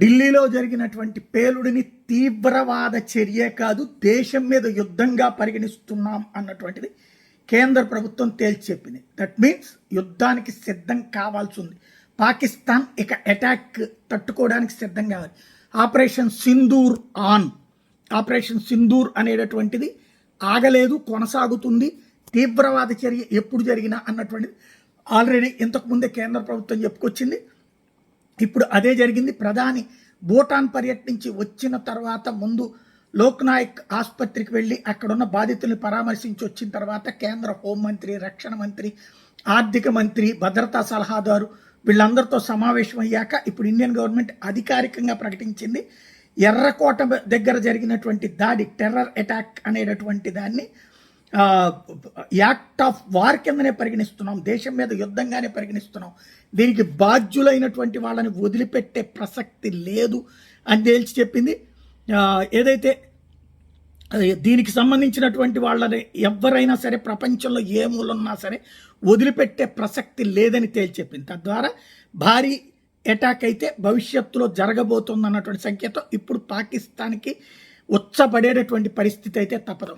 ఢిల్లీలో జరిగినటువంటి పేలుడిని తీవ్రవాద చర్య కాదు దేశం మీద యుద్ధంగా పరిగణిస్తున్నాం అన్నటువంటిది కేంద్ర ప్రభుత్వం తేల్చి చెప్పింది దట్ మీన్స్ యుద్ధానికి సిద్ధం కావాల్సి ఉంది. పాకిస్తాన్ ఇక అటాక్ తట్టుకోవడానికి సిద్ధం కావాలి. Operation Sindoor on operation Sindoor అనేటటువంటిది ఆగలేదు కొనసాగుతుంది. తీవ్రవాద చర్య ఎప్పుడు జరిగినా అన్నటువంటిది ఆల్రెడీ ఇంతకుముందే కేంద్ర ప్రభుత్వం చెప్పుకొచ్చింది. ఇప్పుడు అదే జరిగింది. ప్రధాని భూటాన్ పర్యటించి వచ్చిన తర్వాత ముందు లోక్నాయక్ ఆసుపత్రికి వెళ్ళి అక్కడున్న బాధితుల్ని పరామర్శించి వచ్చిన తర్వాత కేంద్ర హోంమంత్రి రక్షణ మంత్రి ఆర్థిక మంత్రి భద్రతా సలహాదారు వీళ్ళందరితో సమావేశం అయ్యాక ఇప్పుడు ఇండియన్ గవర్నమెంట్ అధికారికంగా ప్రకటించింది. ఎర్రకోట దగ్గర జరిగినటువంటి దాడి టెర్రర్ అటాక్ అనేటటువంటి దాన్ని యాక్ట్ ఆఫ్ వార్ కిందనే పరిగణిస్తున్నాం. దేశం మీద యుద్ధంగానే పరిగణిస్తున్నాం. దీనికి బాధ్యులైనటువంటి వాళ్ళని వదిలిపెట్టే ప్రసక్తి లేదు అని తేల్చి చెప్పింది. ఏదైతే దీనికి సంబంధించినటువంటి వాళ్ళని ఎవరైనా సరే ప్రపంచంలో ఏ మూలన్నా సరే వదిలిపెట్టే ప్రసక్తి లేదని తేల్చి చెప్పింది. తద్వారా భారీ అటాక్ అయితే భవిష్యత్తులో జరగబోతుంది అన్నటువంటి సంకేతం ఇప్పుడు పాకిస్తాన్కి ఉచ్చబడేటటువంటి పరిస్థితి అయితే తప్పదు.